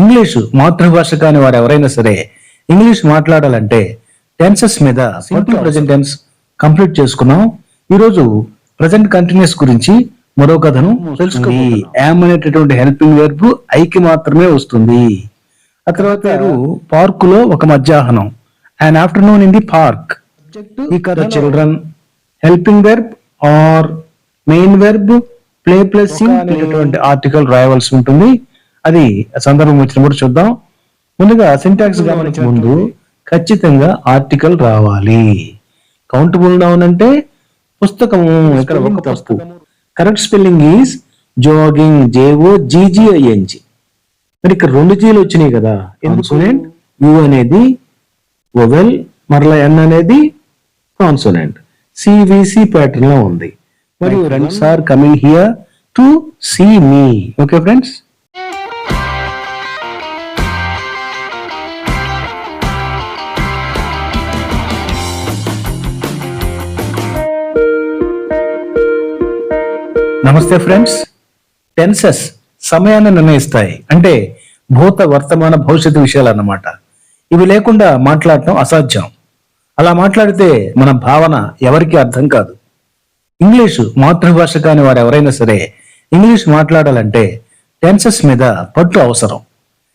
English మాతృభాష కాని వారు ఎవరైనా సరే ఇంగ్లీష్ మాట్లాడాలంటే టెన్సెస్ మీద సింపుల్ ప్రజెంట్ టెన్స్ కంప్లీట్ చేసుకున్నాం. ఈరోజు ప్రజెంట్ కంటిన్యూస్ గురించి మరో కథను తెలుసుకుంది. యామ్ అనేటటువంటి హెల్పింగ్ వెర్బ్ ఐకి మాత్రమే వస్తుంది. ఆ తర్వాత పేరు పార్కులో ఒక మధ్యాహ్నం. And afternoon in the park ఈ కథ children helping verb are main verb play plus అనేటటువంటి ఆర్టికల్ రాయవలసి ఉంటుంది. అది సందర్భం వచ్చినప్పుడు చూద్దాం. ముందుగా సింటాక్స్ గమనించే ముందు ఖచ్చితంగా ఆర్టికల్ రావాలి. కౌంటబుల్ డౌన్ అంటే పుస్తకము ఇక్కడ ఒక తప్పు correct spelling is jogging J O G G I N G మరి ఇక్కడ రెండు జీలు వచ్చినాయి కదా. ఎందుకు? యు అనేది వొవెల్ మరలా ఎన్ అనేది కాన్సోనెంట్ సివిసి ప్యాటర్న్లో ఉంది. మరియు రెండు sir coming here to see me okay friends నమస్తే ఫ్రెండ్స్. టెన్సెస్ సమయాన్ని నిర్ణయిస్తాయి. అంటే భూత వర్తమాన భవిష్యత్తు విషయాలు అన్నమాట ఇవి లేకుండా మాట్లాడటం అసాధ్యం. అలా మాట్లాడితే మన భావన ఎవరికి అర్థం కాదు. ఇంగ్లీషు మాతృభాష కాని వారు ఎవరైనా సరే ఇంగ్లీష్ మాట్లాడాలంటే టెన్సెస్ మీద పట్టు అవసరం.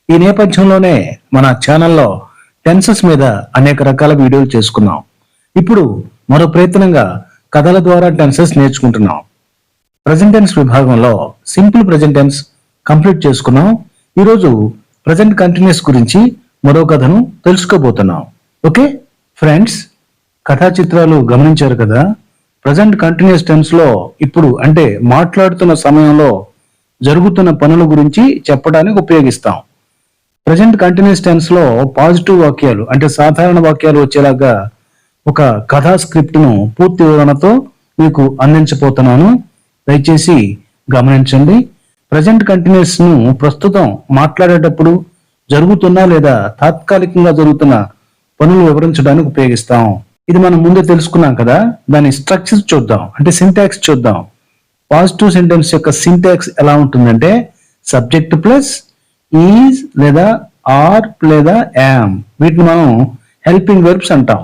ఈ నేపథ్యంలోనే మన ఛానల్లో టెన్సెస్ మీద అనేక రకాల వీడియోలు చేసుకున్నాం. ఇప్పుడు మరో ప్రయత్నంగా కథల ద్వారా టెన్సెస్ నేర్చుకుంటున్నాం. ప్రజెంట్ టెన్స్ విభాగంలో సింపుల్ ప్రజెంట్ టెన్స్ కంప్లీట్ చేసుకున్నాం. ఈరోజు ప్రజెంట్ కంటిన్యూస్ గురించి మరో కథను తెలుసుకోబోతున్నాం. ఓకే? ఫ్రెండ్స్ కథా చిత్రాలు గమనించారు కదా? ప్రజెంట్ కంటిన్యూస్ టెన్స్లో ఇప్పుడు అంటే మాట్లాడుతున్న సమయంలో జరుగుతున్న పనుల గురించి చెప్పడానికి ఉపయోగిస్తాం. ప్రజెంట్ కంటిన్యూస్ టెన్స్లో పాజిటివ్ వాక్యాలు అంటే సాధారణ వాక్యాలు వచ్చేలాగా ఒక కథా స్క్రిప్ట్ను పూర్తి వివరణతో మీకు అందించబోతున్నాను. దయచేసి గమనించండి. ప్రజెంట్ కంటిన్యూస్ను ప్రస్తుతం మాట్లాడేటప్పుడు జరుగుతున్న లేదా తాత్కాలికంగా జరుగుతున్న పనులు వివరించడానికి ఉపయోగిస్తాం. ఇది మనం ముందే తెలుసుకున్నాం కదా. దాని స్ట్రక్చర్ చూద్దాం. అంటే సింటాక్స్ చూద్దాం. పాజిటివ్ సెంటెన్స్ యొక్క సింటాక్స్ ఎలా ఉంటుందంటే సబ్జెక్ట్ ప్లస్ ఈజ్ లేదా ఆర్ లేదా యామ్ వీటిని మనం హెల్పింగ్ వెర్బ్స్ అంటాం.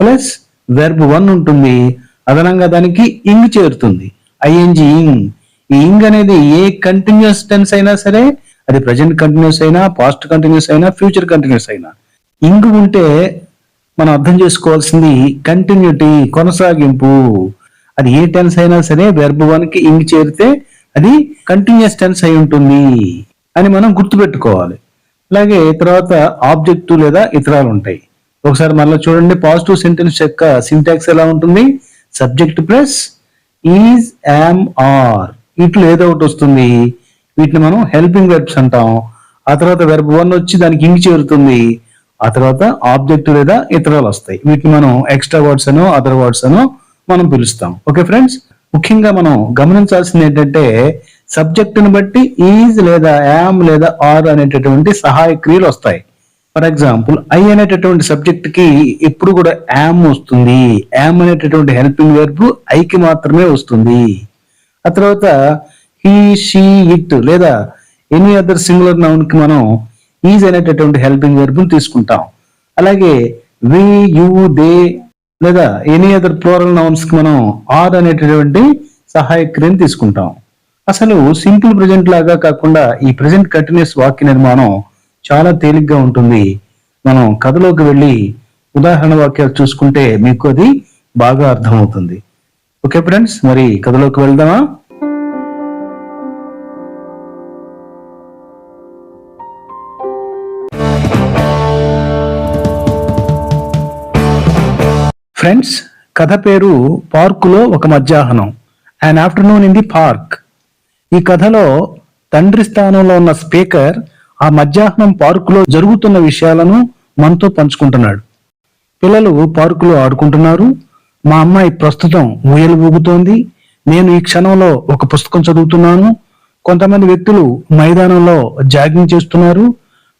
ప్లస్ వెర్బ్ వన్ ఉంటుంది. అదనంగా దానికి ఇంగ్ చేరుతుంది. ఐఎన్జి ఇంగ్ ఈ ఇంగ్ అనేది ఏ కంటిన్యూస్ టెన్స్ అయినా సరే అది ప్రజెంట్ కంటిన్యూస్ అయినా పాస్ట్ కంటిన్యూస్ అయినా ఫ్యూచర్ కంటిన్యూస్ అయినా. ఇంగ్ ఉంటే మనం అర్థం చేసుకోవాల్సింది కంటిన్యూటీ కొనసాగింపు. అది ఏ టెన్స్ అయినా సరే వెర్బ్ వన్కి ఇంగ్ చేరితే అది కంటిన్యూస్ టెన్స్ అయి ఉంటుంది అని మనం గుర్తుపెట్టుకోవాలి. అలాగే తర్వాత ఆబ్జెక్ట్ లేదా ఇతరాలు ఉంటాయి. ఒకసారి మళ్ళీ చూడండి పాజిటివ్ సెంటెన్స్ యొక్క సింటాక్స్ ఎలా ఉంటుంది? Subject plus is am are ఇట్లు ఏదో ఒకటి వస్తుంది. వీటిని మనం హెల్పింగ్ వెర్బ్స్ అంటాం. ఆ తర్వాత వెర్బ్ వన్ వచ్చి దానికి ఇంగ్ చేరుతుంది. ఆ తర్వాత ఆబ్జెక్ట్ లేదా ఇతరాలు వస్తాయి. వీటిని మనం ఎక్స్ట్రా వర్డ్స్ అనో అదర్ వర్డ్స్ అనో మనం పిలుస్తాం. ఓకే ఫ్రెండ్స్ ముఖ్యంగా మనం గమనించాల్సింది ఏంటంటే సబ్జెక్టును బట్టి ఈజ్ లేదా యామ్ లేదా ఆర్ అనేటటువంటి సహాయ క్రియలు వస్తాయి. ఫర్ ఎగ్జాంపుల్ ఐ అనేటటువంటి సబ్జెక్ట్కి ఎప్పుడు కూడా యామ్ వస్తుంది. యామ్ అనేటటువంటి హెల్పింగ్ వెర్బ్ ఐకి మాత్రమే వస్తుంది. ఆ తర్వాత హీ షీ ఇట్ లేదా ఎనీ అదర్ సింగులర్ నౌన్కి మనం ఈజ్ అనేటటువంటి హెల్పింగ్ వెర్బ్ తీసుకుంటాం. అలాగే వి యు దే లేదా ఎనీ అదర్ ప్లోరల్ నౌన్స్కి మనం ఆర్ అనేటటువంటి సహాయక్రియను తీసుకుంటాం. అసలు సింపుల్ ప్రజెంట్ లాగా కాకుండా ఈ ప్రజెంట్ కంటిన్యూస్ వాక్య నిర్మాణం చాలా తేలిగ్గా ఉంటుంది. మనం కథలోకి వెళ్ళి ఉదాహరణ వాక్యాలు చూసుకుంటే మీకు అది బాగా అర్థమవుతుంది. ఓకే ఫ్రెండ్స్ మరి కథలోకి వెళ్దామా? ఫ్రెండ్స్ కథ పేరు పార్కులో ఒక మధ్యాహ్నం. And afternoon in the park ఈ కథలో తండ్రి స్థానంలో ఉన్న స్పీకర్ ఆ మధ్యాహ్నం పార్కులో జరుగుతున్న విషయాలను మనతో పంచుకుంటున్నాడు. పిల్లలు పార్కులో ఆడుకుంటున్నారు. మా అమ్మాయి ప్రస్తుతం ఊయలు ఊగుతోంది. నేను ఈ క్షణంలో ఒక పుస్తకం చదువుతున్నాను. కొంతమంది వ్యక్తులు మైదానంలో జాగింగ్ చేస్తున్నారు.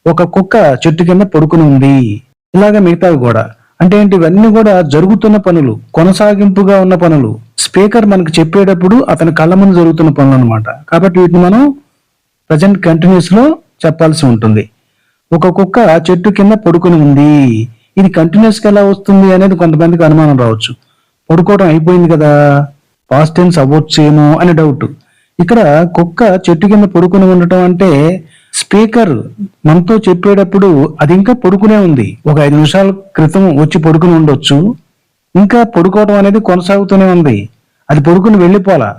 ఒక కుక్క చెట్టు కింద పడుకుని ఉంది. ఇలాగ మిగతావి కూడా. అంటే ఏంటి? ఇవన్నీ కూడా జరుగుతున్న పనులు కొనసాగింపుగా ఉన్న పనులు. స్పీకర్ మనకు చెప్పేటప్పుడు అతని కళ్ళ ముందు జరుగుతున్న పనులు అనమాట కాబట్టి వీటిని మనం ప్రజెంట్ కంటిన్యూస్లో చెప్పాల్సి ఉంటుంది. ఒక కుక్క చెట్టు కింద పడుకుని ఉంది. ఇది కంటిన్యూస్గా ఎలా వస్తుంది అనేది కొంతమందికి అనుమానం రావచ్చు. పడుకోవడం అయిపోయింది కదా. పాస్ట్ టెన్స్ అవ్వచ్చేమో అని డౌట్ ఇక్కడ కుక్క చెట్టు కింద పడుకుని ఉండటం అంటే స్పీకర్ మనతో చెప్పేటప్పుడు అది ఇంకా పడుకునే ఉంది. ఒక ఐదు నిమిషాల క్రితం వచ్చి పడుకుని ఉండొచ్చు. ఇంకా పడుకోవడం అనేది కొనసాగుతూనే ఉంది. అది పడుకుని వెళ్ళిపోలా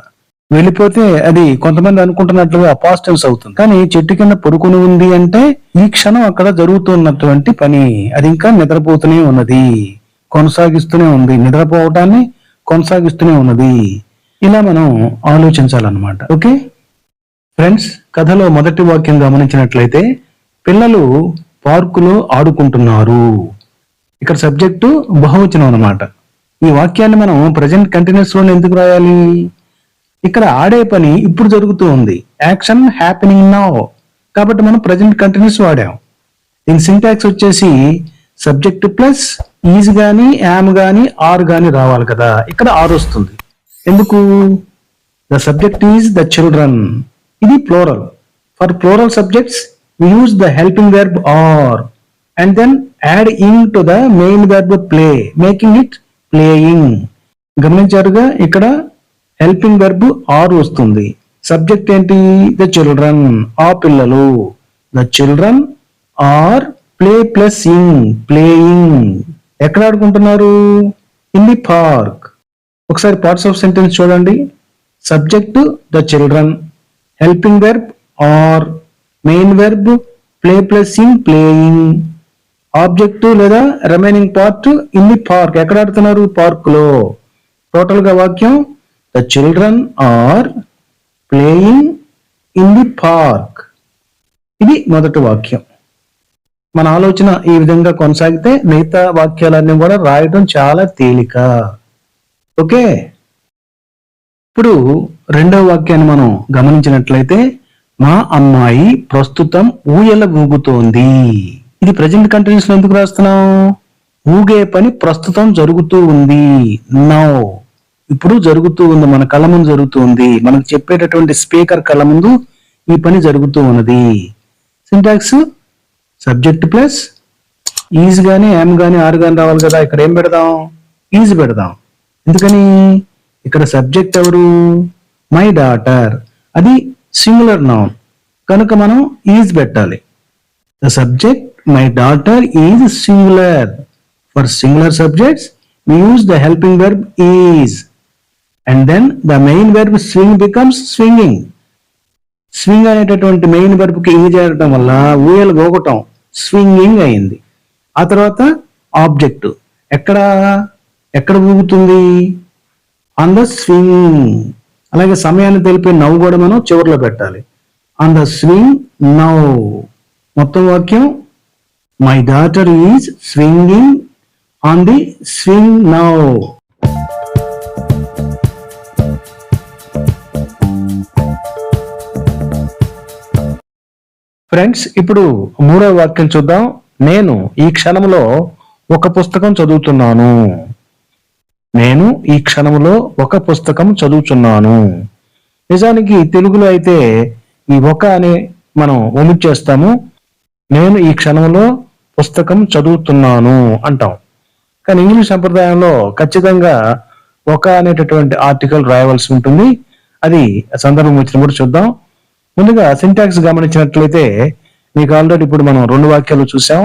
వెళ్ళిపోతే అది కొంతమంది అనుకుంటున్నట్లుగా పాజిటివ్స్ అవుతుంది. కానీ చెట్టు కింద పడుకుని ఉంది అంటే ఈ క్షణం అక్కడ జరుగుతున్నటువంటి పని. అది ఇంకా నిద్రపోతూనే ఉన్నది. కొనసాగిస్తూనే ఉంది. నిద్రపోవటాన్ని కొనసాగిస్తూనే ఉన్నది. ఇలా మనం ఆలోచించాలన్నమాట. ఓకే? ఫ్రెండ్స్ కథలో మొదటి వాక్యం గమనించినట్లయితే పిల్లలు పార్కులో ఆడుకుంటున్నారు. ఇక్కడ సబ్జెక్టు బహువచనం అన్నమాట. ఈ వాక్యాన్ని మనం ప్రజెంట్ కంటిన్యూస్లో ఎందుకు రాయాలి? ఇక్కడ ఆడే పని ఇప్పుడు జరుగుతూ ఉంది. యాక్షన్ హ్యాపెనింగ్ నౌ కాబట్టి మనం ప్రజెంట్ కంటిన్యూస్ వాడాం. దీని సింటాక్స్ వచ్చేసి సబ్జెక్ట్ ప్లస్ ఈజ్ గాని యామ్ గాని ఆర్ గాని రావాలి కదా. ఇక్కడ ఆర్ వస్తుంది. ఎందుకు? The subject is the children ఇది plural for plural subjects we use the helping verb are and then add in to the main verb play making it playing గమనించారుగా ఇక్కడ హెల్పింగ్ వెర్బ్ ఆర్ వస్తుంది. Subject ఏంటి? The children ఆ పిల్లలు. The children are play plus ing playing ఎక్కడ ఆడుకుంటున్నారు? In the park ఒకసారి parts of sentence చూడండి. Subject the children helping verb are main verb play plus ing playing object లేదా remaining part in the park ఎక్కడ ఆడుతున్నారు? పార్క్లో. టోటల్గా వాక్యం the children are playing in the park ఇది మొదటి వాక్యం. మన ఆలోచన ఈ విధంగా కొనసాగితే మిగతా వాక్యాలన్నీ కూడా రాయడం చాలా తేలిక. ఓకే? ఇప్పుడు రెండవ వాక్యాన్ని మనం గమనించినట్లయితే మా అమ్మాయి ప్రస్తుతం ఊయల ఊగుతోంది ఇది ప్రజెంట్ కంటిన్యూస్ ఎందుకు రాస్తున్నాం ఊగే పని ప్రస్తుతం జరుగుతూ ఉంది. నౌ. ఇప్పుడు జరుగుతూ ఉంది మన కళ్ళ ముందు జరుగుతూ ఉంది. మనకు చెప్పేటటువంటి స్పీకర్ కళ్ళ ముందు ఈ పని జరుగుతూ ఉన్నది. సింటాక్స్ సబ్జెక్ట్ ప్లస్ ఈజ్ గానీ యామ్ గానీ ఆర్ గానీ రావాలి కదా ఇక్కడ ఏం పెడదాం? ఈజ్ పెడదాం. ఎందుకని? ఇక్కడ సబ్జెక్ట్ ఎవరు? మై డాటర్ అది సింగులర్ నౌన్ కనుక మనం ఈజ్ పెట్టాలి. The subject my daughter is singular for singular subjects we use the helping verb is. And then the main verb swing becomes swinging swing అనేటటువంటి main వెర్బ్కి ing చేరటం వల్ల ఊయలు గోగటం swinging అయింది. ఆ తర్వాత ఆబ్జెక్ట్ ఎక్కడ? ఎక్కడ ఊగుతుంది? ఆన్ ద స్వింగ్ అలాగే సమయాన్ని తెలిపే నవ్వు కూడా మనం చివరిలో పెట్టాలి. ఆన్ ద స్వింగ్ నవ్ మొత్తం వాక్యం my daughter is swinging on the swing now friends ఇప్పుడు మూడవ వాక్యం చూద్దాం. నేను ఈ క్షణంలో ఒక పుస్తకం చదువుతున్నాను. నేను ఈ క్షణంలో ఒక పుస్తకం చదువుతున్నాను. నిజానికి తెలుగులో అయితే ఈ ఒక అని మనం ఒమిట్ చేస్తాము. నేను ఈ క్షణంలో పుస్తకం చదువుతున్నాను అంటాం. కానీ ఇంగ్లీష్ సంప్రదాయంలో ఖచ్చితంగా ఒక అనేటటువంటి ఆర్టికల్ రాయవలసి ఉంటుంది. అది సందర్భం వచ్చినప్పుడు చూద్దాం. ముందుగా సింటాక్స్ గమనించినట్లయితే మీకు ఆల్రెడీ ఇప్పుడు మనం రెండు వాక్యాలు చూసాం.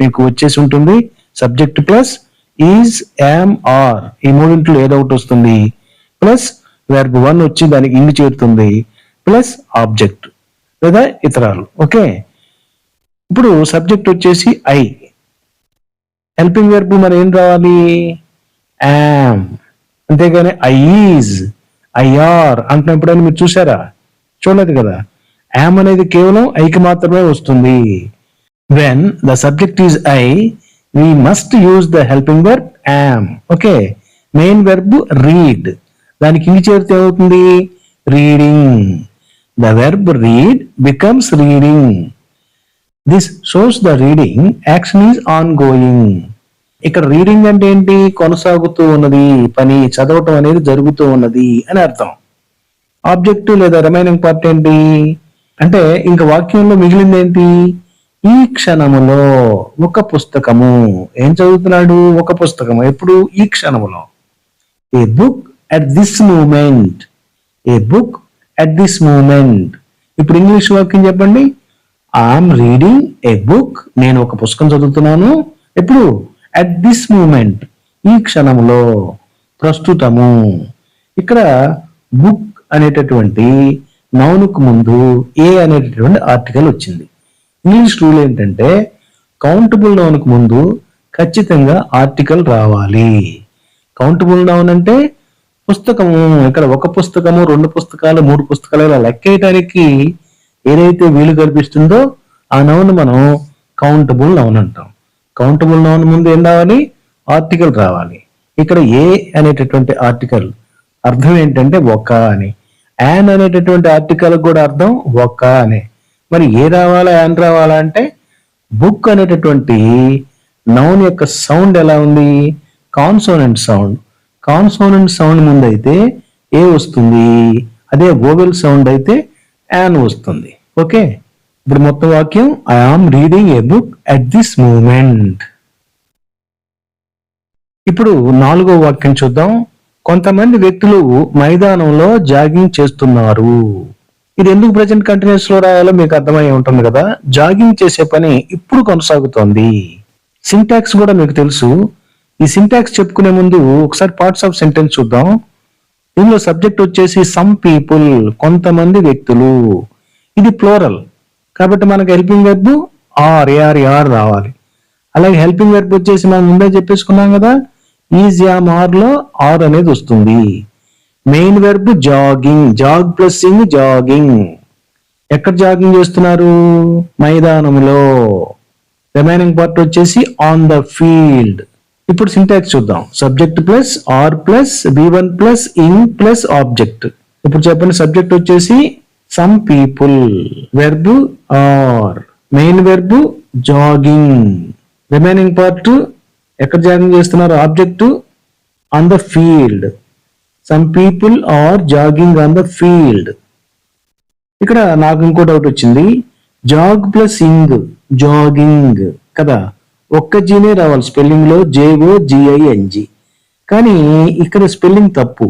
మీకు వచ్చేసి ఉంటుంది subject plus is am are ఈ మూడింట్లో ఏదో ఒకటి వస్తుంది. ప్లస్ వెర్బ్ వన్ వచ్చి దానికి ఇంగ్ చేరుతుంది. ప్లస్ ఆబ్జెక్ట్ లేదా ఇతరాలు. ఓకే ఇప్పుడు సబ్జెక్ట్ వచ్చేసి ఐ హెల్పింగ్ వెర్బ్ మరి ఏం రావాలి? యామ్ అంతేగాని ఐ ఈజ్ ఐఆర్ అంటున్న ఎప్పుడైనా మీరు చూసారా? చూడలేదు కదా? యామ్ అనేది కేవలం ఐకి మాత్రమే వస్తుంది. When the subject is I we must use the helping verb am okay main verb read దానికి ఇంగి చేరితే ఏమవుతుంది? Reading the verb read becomes reading this shows the reading action is ongoing ఇక్కడ రీడింగ్ అంటే ఏంటి? కొనసాగుతూ ఉన్నది. పని చదవటం అనేది జరుగుతూ ఉన్నది అని అర్థం. ఆబ్జెక్ట్ లేదా రిమైనింగ్ పార్ట్ ఏంటి? అంటే ఇంకా వాక్యంలో మిగిలింది ఏంటి ఈ క్షణములో ఒక పుస్తకము. ఏం చదువుతున్నాడు? ఒక పుస్తకము. ఎప్పుడు? ఈ క్షణములో. A book at this moment a book at this moment ఇప్పుడు ఇంగ్లీష్ వాక్యం చెప్పండి. ఐఎమ్ రీడింగ్ ఏ బుక్ నేను ఒక పుస్తకం చదువుతున్నాను. ఎప్పుడు? అట్ దిస్ మూమెంట్ ఈ క్షణంలో ప్రస్తుతము. ఇక్కడ బుక్ అనేటటువంటి నౌనుకు ముందు ఏ అనేటటువంటి ఆర్టికల్ వచ్చింది. ఇంగ్లీష్ రూల్ ఏంటంటే కౌంటబుల్ నౌన్కు ముందు ఖచ్చితంగా ఆర్టికల్ రావాలి. కౌంటబుల్ నౌన్ అంటే పుస్తకము ఇక్కడ ఒక పుస్తకము రెండు పుస్తకాలు మూడు పుస్తకాలు ఇలా లెక్కేయడానికి ఏదైతే వీలు కల్పిస్తుందో ఆ నౌన్ మనం కౌంటబుల్ నౌన్ అంటాం. కౌంటబుల్ నౌన్ ముందు ఏం రావాలి? ఆర్టికల్ రావాలి. ఇక్కడ ఏ అనేటటువంటి ఆర్టికల్ అర్థం ఏంటంటే ఒక అని. యాన్ అనేటటువంటి ఆర్టికల్ కూడా అర్థం ఒక అనే. మరి ఏ రావాలా యాన్ రావాలా అంటే బుక్ అనేటటువంటి నౌన్ యొక్క సౌండ్ ఎలా ఉంది? కాన్సోనెంట్ సౌండ్ కాన్సోనెంట్ సౌండ్ ముందు అయితే ఏ వస్తుంది? అదే ఓవెల్ సౌండ్ అయితే యాన్ వస్తుంది. ఓకే ఇప్పుడు మొత్తం వాక్యం I am reading a book at this moment ఇప్పుడు నాలుగో వాక్యం చూద్దాం. కొంతమంది వ్యక్తులు మైదానంలో జాగింగ్ చేస్తున్నారు. ఇది ఎందుకు ప్రజెంట్ కంటిన్యూస్లో రాయాలో మీకు అర్థమై ఉంటుంది కదా? జాగింగ్ చేసే పని ఇప్పుడు కొనసాగుతోంది. సింటాక్స్ కూడా మీకు తెలుసు. ఈ సింటాక్స్ చెప్పుకునే ముందు ఒకసారి పార్ట్స్ ఆఫ్ సెంటెన్స్ చూద్దాం. ఇందులో సబ్జెక్ట్ వచ్చేసి సమ్ పీపుల్ కొంతమంది వ్యక్తులు. ఇది ప్లోరల్ కాబట్టి మనకు helping verb are A R E are రావాలి. అలాగే హెల్పింగ్ వెర్బ్ వచ్చేసి మనం ముందే చెప్పేసుకున్నాం కదా? ఈజ్ యామ్ ఆర్లో ఆర్ అనేది వస్తుంది. Main verb jogging jog plus ing jogging ఎక్కడ జాగింగ్ చేస్తున్నారు? మైదానంలో. రిమైనింగ్ పార్ట్ వచ్చేసి ఆన్ ద ఫీల్డ్ ఇప్పుడు సింటాక్స్ చూద్దాం. Subject plus are plus V one plus in plus object ఇప్పుడు చెప్పండి సబ్జెక్ట్ వచ్చేసి some people verb are main verb jogging remaining part ఎక్కడ జాగింగ్ చేస్తున్నారు? Object on the field some people are jogging on the field ఇక్కడ నాకు ఇంకో doubt వచ్చింది. Zag plus ing jogging కదా? ఒక్క జీనే రావాలి. స్పెల్లింగ్లో జేఓ జిఐఎన్జి కానీ ఇక్కడ స్పెల్లింగ్ తప్పు.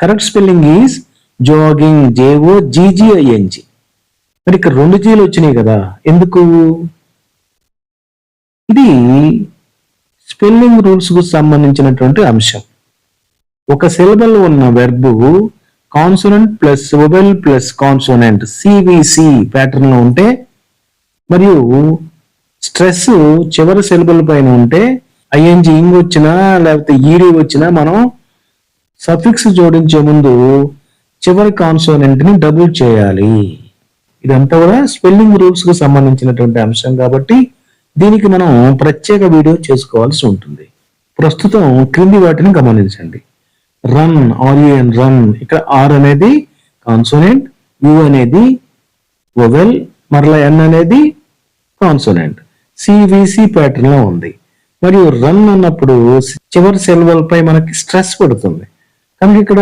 Correct spelling is jogging J O G G I N G మరి ఇక్కడ రెండు జీలు వచ్చినాయి కదా? ఎందుకు? ఇది స్పెల్లింగ్ రూల్స్కు సంబంధించినటువంటి అంశం. ఒక సిలబల్ ఉన్న verb consonant plus vowel plus consonant C V C ప్యాటర్న్లో ఉంటే మరియు స్ట్రెస్ చివరి సిలబల్ పైన ఉంటే ఐఎన్జి ఇంగ్ వచ్చినా లేకపోతే ఈడి వచ్చినా మనం సఫిక్స్ జోడించే ముందు చివరి కాన్సోనెంట్ని డబుల్ చేయాలి. ఇదంతా కూడా స్పెల్లింగ్ రూల్స్కు సంబంధించినటువంటి అంశం కాబట్టి దీనికి మనం ప్రత్యేక వీడియో చేసుకోవాల్సి ఉంటుంది. ప్రస్తుతం క్రింది వాటిని గమనించండి. Run R U N run ఇక్కడ ఆర్ అనేది కాన్సోనెంట్ యు అనేది వొవెల్ మరలా ఎన్ అనేది కాన్సోనెంట్. సివిసి ప్యాటర్న్లో ఉంది. మరియు రన్ అన్నప్పుడు చివరి సెల్వల్ పై మనకి స్ట్రెస్ పడుతుంది. కనుక ఇక్కడ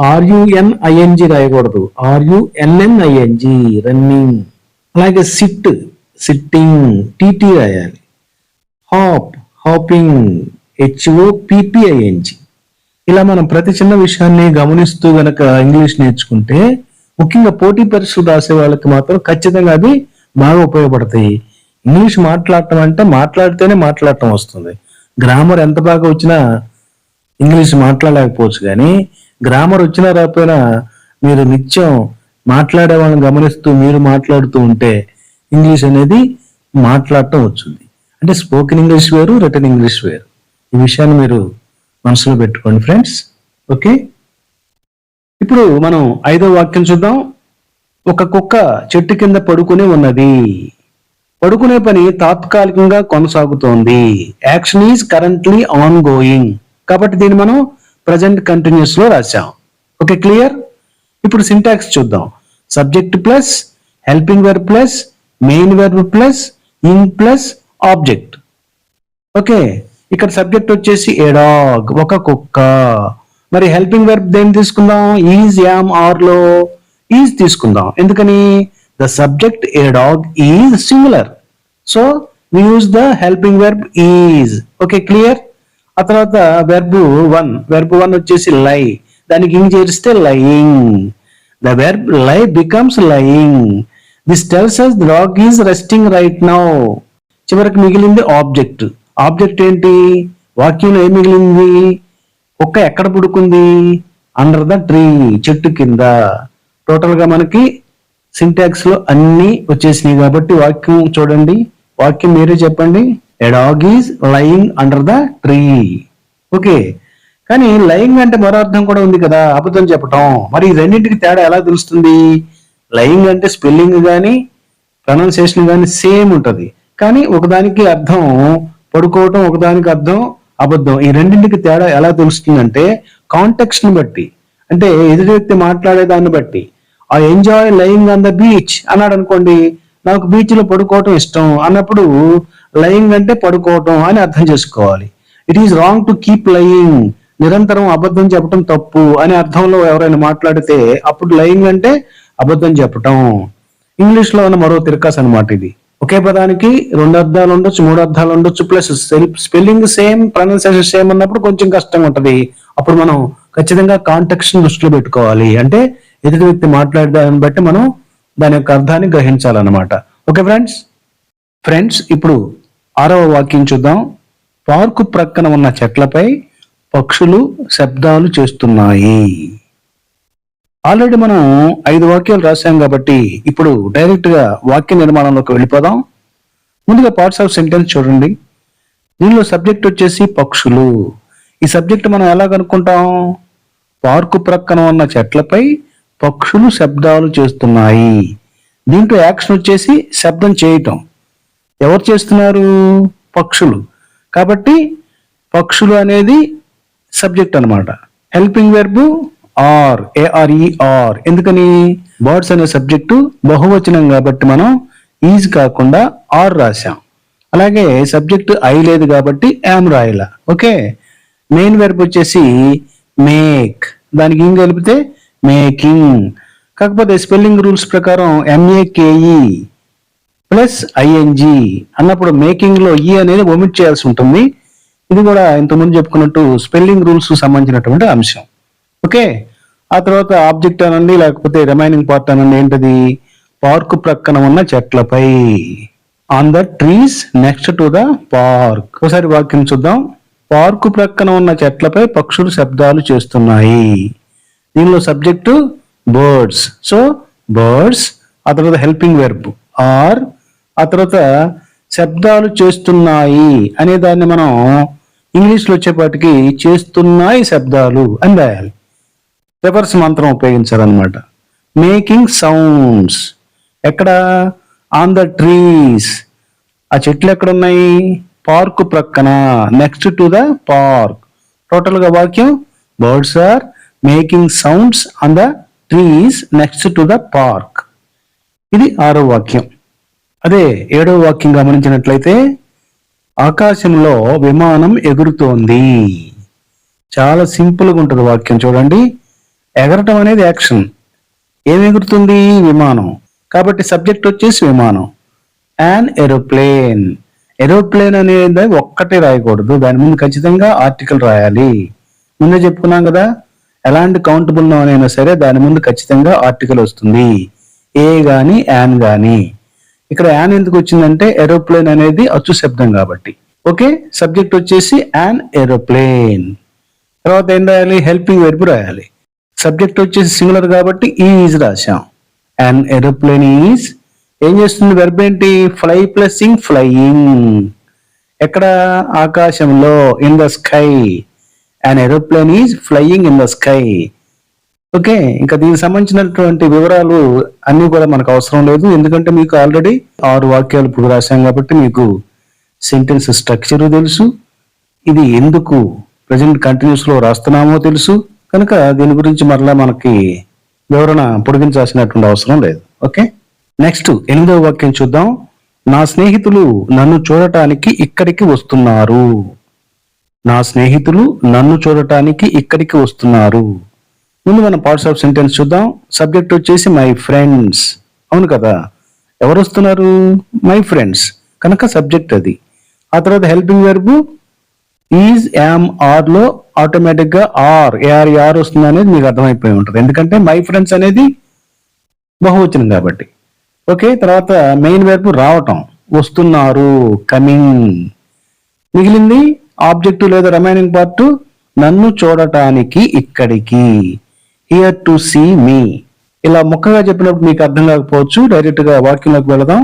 R U N I N G రాయకూడదు. R U N N I N G running. అలాగే సిట్ సిట్టింగ్ టీటీ రాయాలి hop hopping H O P P I N G ఇలా మనం ప్రతి చిన్న విషయాన్ని గమనిస్తూ గనక ఇంగ్లీష్ నేర్చుకుంటే ముఖ్యంగా పోటీ పరీక్షలు రాసే వాళ్ళకి మాత్రం ఖచ్చితంగా అవి బాగా ఉపయోగపడతాయి. ఇంగ్లీష్ మాట్లాడటం అంటే మాట్లాడితేనే మాట్లాడటం వస్తుంది. గ్రామర్ ఎంత బాగా వచ్చినా ఇంగ్లీష్ మాట్లాడలేకపోవచ్చు కానీ గ్రామర్ వచ్చినా రాకపోయినా మీరు నిత్యం మాట్లాడే వాళ్ళని గమనిస్తూ మీరు మాట్లాడుతూ ఉంటే ఇంగ్లీష్ అనేది మాట్లాడటం వచ్చింది. అంటే స్పోకెన్ ఇంగ్లీష్ వేరు రిటర్న్ ఇంగ్లీష్ వేరు. ఈ విషయాన్ని మీరు మనసులో పెట్టుకోండి ఫ్రెండ్స్. ఓకే? ఇప్పుడు మనం ఐదో వాక్యం చూద్దాం. ఒక కుక్క చెట్టు కింద పడుకునే ఉన్నది. పడుకునే పని తాత్కాలికంగా కొనసాగుతోంది. Action is currently on going కాబట్టి దీన్ని మనం ప్రజెంట్ కంటిన్యూస్లో రాసాం ఓకే క్లియర్ ఇప్పుడు సింటాక్స్ చూద్దాం. Subject plus helping verb plus main verb plus in plus object okay ఇక్కడ సబ్జెక్ట్ వచ్చేసి ఎడాగ్ ఒక కుక్క. మరి హెల్పింగ్ వెర్బ్ దేని తీసుకుందాం? ఈజ్ యామ్ ఆర్లో ఈజ్ తీసుకుందాం. ఎందుకని? The subject a dog is singular so we use the helping verb is okay clear ఆ తర్వాత వెర్బ్ వన్ వెర్బ్ వన్ వచ్చేసి లై దానికి ఇంగ్ చేరిస్తే lying the verb lie becomes lying this tells us dog is resting right now చివరికి మిగిలింది object object ఏంటి? వాక్యంలో ఏం మిగిలింది? ఒక్క ఎక్కడ పుడుకుంది? అండర్ ద ట్రీ చెట్టు కింద. టోటల్గా మనకి సింటాక్స్లో అన్ని వచ్చేసినాయి కాబట్టి వాక్యం చూడండి. వాక్యం మీరే చెప్పండి. Dog is lying under the tree okay కానీ లయింగ్ అంటే మరో అర్థం కూడా ఉంది కదా. అబద్ధం చెప్పటం. మరి ఈ రెండింటికి తేడా ఎలా తెలుస్తుంది? లయింగ్ అంటే స్పెల్లింగ్ కానీ ప్రొనౌన్సియేషన్ కానీ సేమ్ ఉంటుంది. కానీ ఒకదానికి అర్థం పడుకోవటం ఒకదానికి అర్థం అబద్ధం. ఈ రెండింటికి తేడా ఎలా తెలుస్తుందంటే కాంటెక్స్ట్ని బట్టి. అంటే ఎదుటి వ్యక్తి మాట్లాడే దాన్ని బట్టి. ఆ enjoy lying on the beach అన్నాడు అనుకోండి. నాకు బీచ్లో పడుకోవటం ఇష్టం అన్నప్పుడు లయింగ్ అంటే పడుకోవటం అని అర్థం చేసుకోవాలి. It is wrong to keep lying నిరంతరం అబద్ధం చెప్పటం తప్పు అనే అర్థంలో ఎవరైనా మాట్లాడితే అప్పుడు లయింగ్ అంటే అబద్ధం చెప్పటం. ఇంగ్లీష్లో ఉన్న మరో తిరకాస్ అనమాట ఇది. ఒకే పదానికి రెండు అర్థాలు ఉండొచ్చు మూడు అర్థాలు ఉండొచ్చు plus spelling same pronunciation same అన్నప్పుడు కొంచెం కష్టంగా ఉంటది. అప్పుడు మనం ఖచ్చితంగా కాంటెక్స్ట్ దృష్టిలో పెట్టుకోవాలి. అంటే ఎదుటి వ్యక్తి మాట్లాడే దాన్ని బట్టి మనం దాని యొక్క అర్థాన్ని గ్రహించాలన్నమాట. Okay friends? ఫ్రెండ్స్ ఇప్పుడు ఆరవ వాక్యం చూద్దాం. పార్కు ప్రక్కన ఉన్న చెట్లపై పక్షులు శబ్దాలు చేస్తున్నాయి. ఆల్రెడీ మనం ఐదు వాక్యాలు రాశాం కాబట్టి ఇప్పుడు డైరెక్ట్గా వాక్య నిర్మాణంలోకి వెళ్ళిపోదాం. ముందుగా పార్ట్స్ ఆఫ్ సెంటెన్స్ చూడండి. దీనిలో సబ్జెక్ట్ వచ్చేసి పక్షులు. ఈ సబ్జెక్ట్ మనం ఎలా కనుక్కుంటాం? పార్కు ప్రక్కన ఉన్న చెట్లపై పక్షులు శబ్దాలు చేస్తున్నాయి. దీంట్లో యాక్షన్ వచ్చేసి శబ్దం చేయటం. ఎవరు చేస్తున్నారు? పక్షులు. కాబట్టి పక్షులు అనేది సబ్జెక్ట్ అన్నమాట. హెల్పింగ్ వెర్బు ఆర్ ఏఆర్ఈఆర్ ఎందుకని? బర్డ్స్ అనే సబ్జెక్టు బహువచనం కాబట్టి మనం ఈజ్ కాకుండా ఆర్ రాశాం. అలాగే సబ్జెక్ట్ ఐ లేదు కాబట్టి యామ్ రాయాల. ఓకే? మెయిన్ వెర్బ్ వచ్చేసి మేక్ దానికి ఏం కలిపితే? మేకింగ్ కాకపోతే స్పెల్లింగ్ రూల్స్ ప్రకారం ఎంఏకేఈ ప్లస్ ఐఎన్జి అన్నప్పుడు మేకింగ్లో ఈ అనేది ఒమిట్ చేయాల్సి ఉంటుంది. ఇది కూడా ఇంతకుముందు చెప్పుకున్నట్టు స్పెల్లింగ్ రూల్స్ సంబంధించినటువంటి అంశం. ఓకే? ఆ తర్వాత ఆబ్జెక్ట్ అనండి లేకపోతే రిమైనింగ్ పార్ట్ అనండి ఏంటది? పార్క్ ప్రక్కన ఉన్న చెట్లపై. On the trees next to the park ఒకసారి వాక్యం చూద్దాం. పార్కు ప్రక్కన ఉన్న చెట్లపై పక్షులు శబ్దాలు చేస్తున్నాయి. దీనిలో సబ్జెక్టు బర్డ్స్ సో బర్డ్స్ ఆ తర్వాత హెల్పింగ్ వెర్బ్ ఆర్ ఆ తర్వాత శబ్దాలు చేస్తున్నాయి అనే దాన్ని మనం ఇంగ్లీష్లో వచ్చేపాటికి చేస్తున్నాయి శబ్దాలు అని రాయాలి. రివర్స్ మంత్రం ఉపయోగించారనమాట మేకింగ్ సౌండ్స్. ఎక్కడ? On the trees. ఆ చెట్లు ఎక్కడున్నాయి? పార్క్ ప్రక్కన. Next to the park. టోటల్గా వాక్యం? Birds are making sounds on the trees next to the park. ఇది ఆరో వాక్యం. అదే ఏడవ వాక్యం గమనించినట్లయితే ఆకాశంలో విమానం ఎగురుతోంది. చాలా సింపుల్గా ఉంటుంది వాక్యం చూడండి. ఎగరటం అనేది యాక్షన్. ఏం ఎగురుతుంది? విమానం. కాబట్టి సబ్జెక్ట్ వచ్చేసి విమానం. యాన్ ఏరోప్లేన్ ఏరోప్లేన్ అనేది ఒక్కటే రాయకూడదు. దాని ముందు ఖచ్చితంగా ఆర్టికల్ రాయాలి. ముందే చెప్పుకున్నాం కదా? ఎలాంటి కౌంటబుల్ నౌన్ అయినా సరే దాని ముందు ఖచ్చితంగా ఆర్టికల్ వస్తుంది. ఏ గాని యాన్ గాని. ఇక్కడ యాన్ ఎందుకు వచ్చిందంటే ఏరోప్లేన్ అనేది అచ్చు శబ్దం కాబట్టి. ఓకే సబ్జెక్ట్ వచ్చేసి యాన్ ఏరోప్లేన్ తర్వాత ఏం రాయాలి? హెల్పింగ్ వెర్బ్ రాయాలి. సబ్జెక్ట్ వచ్చేసి సింగులర్ కాబట్టి e ఈజ్ రాశాం. అండ్ ఏరోప్లేన్ ఈజ్ ఏం చేస్తుంది? వెర్బ్ ఏంటి? ఫ్లై ప్లస్ సింగ్ ఫ్లయింగ్ ఎక్కడ? ఆకాశంలో in the sky and aeroplane is flying in the sky okay ఇంకా దీనికి సంబంధించినటువంటి వివరాలు అన్ని కూడా మనకు అవసరం లేదు. ఎందుకంటే మీకు ఆల్రెడీ ఆరు వాక్యాలు ఇప్పుడు రాశాం కాబట్టి మీకు సెంటెన్స్ స్ట్రక్చర్ తెలుసు. ఇది ఎందుకు ప్రజెంట్ కంటిన్యూస్లో రాస్తున్నామో తెలుసు. కనుక దీని గురించి మరలా మనకి వివరణ పొడిగించాల్సినటువంటి అవసరం లేదు. ఓకే? నెక్స్ట్ ఎనిమిదవ వాక్యం చూద్దాం. నా స్నేహితులు నన్ను చూడటానికి ఇక్కడికి వస్తున్నారు. నా స్నేహితులు నన్ను చూడటానికి ఇక్కడికి వస్తున్నారు. ముందు మనం పార్ట్స్ ఆఫ్ సెంటెన్స్ చూద్దాం. సబ్జెక్ట్ వచ్చేసి మై ఫ్రెండ్స్ అవును కదా? ఎవరు వస్తున్నారు? మై ఫ్రెండ్స్ కనుక సబ్జెక్ట్ అది. ఆ తర్వాత హెల్పింగ్ వెర్బు ఈజ్ యామ్ ఆర్లో ఆటోమేటిక్గా ఆర్ ఏఆర్ ఆర్ వస్తుంది అనేది మీకు అర్థమైపోయి ఉంటుంది. ఎందుకంటే మై ఫ్రెండ్స్ అనేది బహువచనం కాబట్టి. ఓకే తర్వాత మెయిన్ వైపు రావటం. వస్తున్నారు కమింగ్ మిగిలింది ఆబ్జెక్టివ్ లేదా రిమైనింగ్ పార్ట్ నన్ను చూడటానికి ఇక్కడికి. హియర్ టు సీ మీ ఇలా ముక్కగా చెప్పినప్పుడు మీకు అర్థం కాకపోవచ్చు. డైరెక్ట్గా వాక్యంలోకి వెళదాం.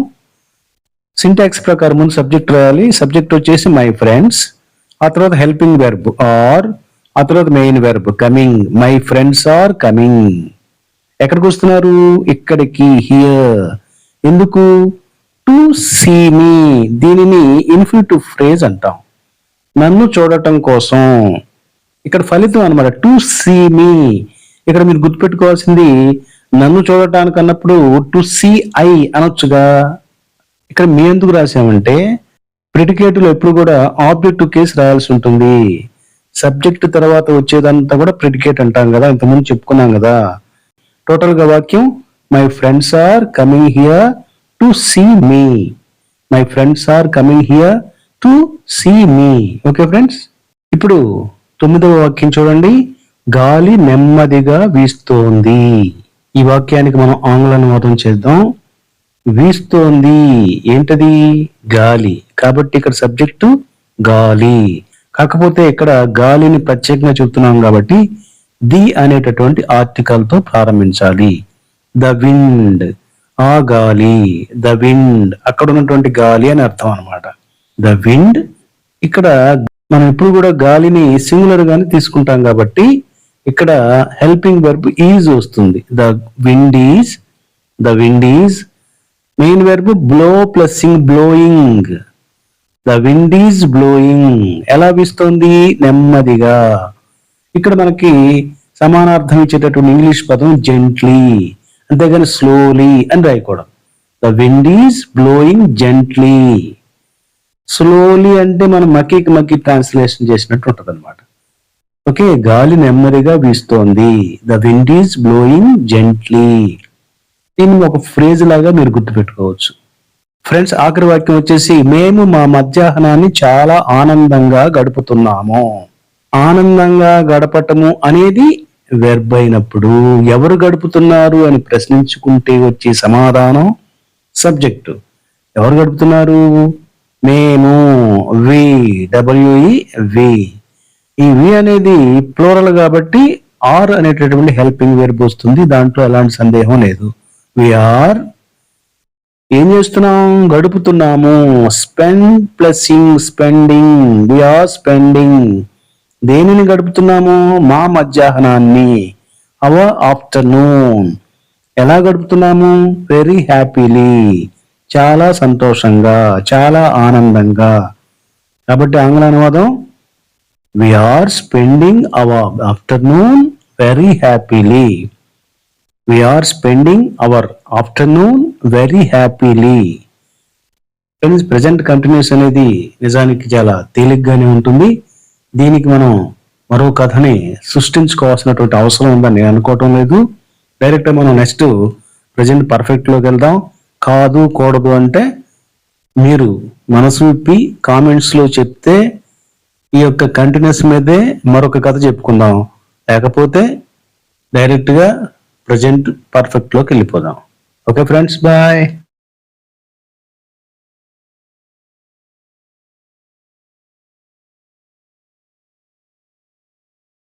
సింటాక్స్ ప్రకారం ముందు సబ్జెక్ట్ రాయాలి. సబ్జెక్ట్ వచ్చేసి మై ఫ్రెండ్స్ ఆ తర్వాత హెల్పింగ్ వెర్బ్ ఆర్ ఆ తర్వాత main verb coming my friends are coming ఎక్కడికి వస్తున్నారు? ఇక్కడికి హియర్ ఎందుకు? టు సీ మీ దీనిని ఇన్ఫినిటివ్ ఫ్రేజ్ అంటాం. నన్ను చూడటం కోసం. ఇక్కడ ఫలితం అనమాట టు సీ మీ ఇక్కడ మీరు గుర్తుపెట్టుకోవాల్సింది నన్ను చూడటానికి అన్నప్పుడు టు సీ ఐ అనొచ్చుగా. ఇక్కడ మీ ఎందుకు రాసామంటే ప్రిడికేట్లో ఎప్పుడు కూడా ఆబ్జెక్ట్ కేసు రాయాల్సి ఉంటుంది. సబ్జెక్ట్ తర్వాత వచ్చేదంతా కూడా ప్రిడికేట్ అంటాం కదా ఇంతకుముందు చెప్పుకున్నాం కదా. టోటల్గా వాక్యం my friends are coming here to see me my friends are coming here to see me okay friends ఇప్పుడు తొమ్మిదవ వాక్యం చూడండి. గాలి నెమ్మదిగా వీస్తోంది. ఈ వాక్యానికి మనం ఆంగ్ల అనువాదం చేద్దాం. వీస్తోంది ఏంటది? గాలి. కాబట్టి ఇక్కడ సబ్జెక్టు గాలి. కాకపోతే ఇక్కడ గాలిని ప్రత్యేకంగా చెప్తున్నాం కాబట్టి ది అనేటటువంటి ఆర్టికల్తో ప్రారంభించాలి. The wind. ఆ గాలి. The wind. అక్కడ ఉన్నటువంటి గాలి అని అర్థం అనమాట ద విండ్. ఇక్కడ మనం ఇప్పుడు కూడా గాలిని సింగులర్ గానే తీసుకుంటాం కాబట్టి ఇక్కడ హెల్పింగ్ వెర్బ్ ఈజ్ వస్తుంది. The wind is. The wind is. Main verb blow plus ing blowing the wind is blowing ఎలా వీస్తోంది? నెమ్మదిగా. ఇక్కడ మనకి సమానార్థం ఇచ్చేటటువంటి ఇంగ్లీష్ పదం జెంట్లీ అంతేగాని స్లోలీ అని రాయకూడదు. The wind is blowing gently slowly అంటే మనం మక్కీకి మక్కి ట్రాన్స్లేషన్ చేసినట్టు ఉంటుంది అనమాట ఓకే గాలి నెమ్మదిగా వీస్తోంది. The wind is blowing gently దీన్ని ఒక ఫ్రేజ్ లాగా మీరు గుర్తుపెట్టుకోవచ్చు. ఫ్రెండ్స్ ఆఖరి వాక్యం వచ్చేసి మేము మా మధ్యాహ్నాన్ని చాలా ఆనందంగా గడుపుతున్నాము. ఆనందంగా గడపటము అనేది వెర్బ్ అయినప్పుడు ఎవరు గడుపుతున్నారు అని ప్రశ్నించుకుంటే వచ్చే సమాధానం సబ్జెక్టు ఎవరు గడుపుతున్నారు? మేము వి డబ్ల్యూఈ వి ఈ వి అనేది ప్లోరల్ కాబట్టి ఆర్ అనేటటువంటి హెల్పింగ్ వెర్బ్ వస్తుంది. దాంట్లో ఎలాంటి సందేహం లేదు. ఆర్ ఏం చేస్తున్నాం? గడుపుతున్నాము. Spend plus ing spending are spending దేనిని గడుపుతున్నాము? మా మధ్యాహ్నాన్ని. అవర్ ఆఫ్టర్నూన్ ఎలా గడుపుతున్నాము? వెరీ హ్యాపీలీ చాలా సంతోషంగా చాలా ఆనందంగా. కాబట్టి ఆంగ్ల అనువాదం we are spending our afternoon very happily we are spending our afternoon very happily. Friends present continuous అనేది నిజానికి చాలా తేలిగ్గానే ఉంటుంది. దీనికి మనం మరో కథని సృష్టించుకోవాల్సినటువంటి అవసరం ఉందని నేను అనుకోవటం లేదు. డైరెక్ట్ మనం నెక్స్ట్ ప్రజెంట్ పర్ఫెక్ట్లోకి వెళ్దాం. కాదు కూడదు అంటే మీరు మనసు విప్పి కామెంట్స్లో చెప్తే ఈ యొక్క కంటిన్యూస్ మీదే మరొక కథ చెప్పుకుందాం. లేకపోతే డైరెక్ట్గా ప్రజెంట్ పర్ఫెక్ట్లోకి వెళ్ళిపోదాం. Okay friends bye